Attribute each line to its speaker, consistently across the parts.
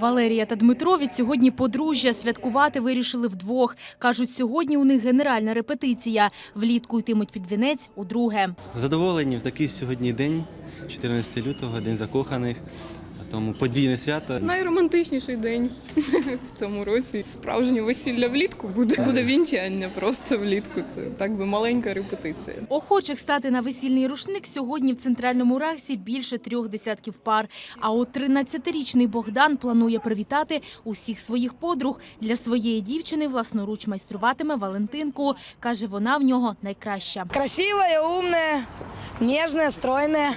Speaker 1: Валерія та Дмитро від сьогодні подружжя святкувати вирішили вдвох. Кажуть, сьогодні у них генеральна репетиція. Влітку йтимуть під вінець удруге.
Speaker 2: Задоволені в такий сьогодні день, 14 лютого, день закоханих. Тому подвійне свято.
Speaker 3: Найромантичніший день в цьому році. Справжнє весілля влітку буде. Буде вінчання просто влітку. Це так би маленька репетиція.
Speaker 1: Охочих стати на весільний рушник сьогодні в центральному раксі більше трьох десятків пар. А от 13-річний Богдан планує привітати усіх своїх подруг. Для своєї дівчини власноруч майструватиме Валентинку. Каже, вона в нього найкраща.
Speaker 4: Красивая, умная, нежная, стройная,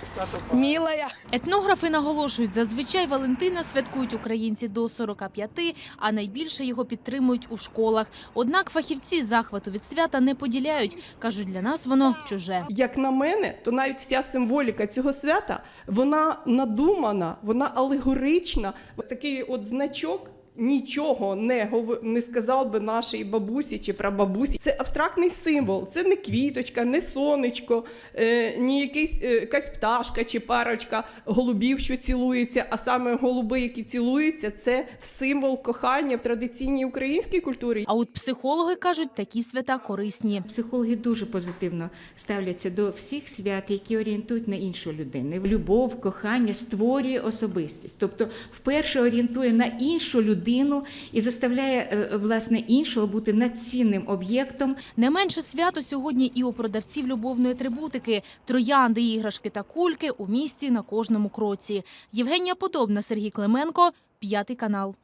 Speaker 4: милая.
Speaker 1: Етнографи наголошують, зазвичай Валентина святкують українці до 45, а найбільше його підтримують у школах. Однак фахівці захвату від свята не поділяють. Кажуть, для нас воно чуже.
Speaker 5: Як на мене, то навіть вся символіка цього свята вона надумана, вона алегорична. Такий от значок. Нічого не гов- не сказав би нашій бабусі чи прабабусі. Це абстрактний символ. Це не квіточка, не сонечко, е, ні якийсь е, якась пташка чи парочка голубів, що цілується. А саме голуби, які цілуються, це символ кохання в традиційній українській культурі.
Speaker 1: А от психологи кажуть, такі свята корисні.
Speaker 6: Психологи дуже позитивно ставляться до всіх свят, які орієнтують на іншу людину. Любов, кохання створює особистість, тобто вперше орієнтує на іншу людину і заставляє е, власне іншого бути надцінним об'єктом.
Speaker 1: Не менше свято сьогодні і у продавців любовної атрибутики. Троянди, іграшки та кульки у місті на кожному кроці. Євгенія Подобна, Сергій Клименко, п'ятий канал.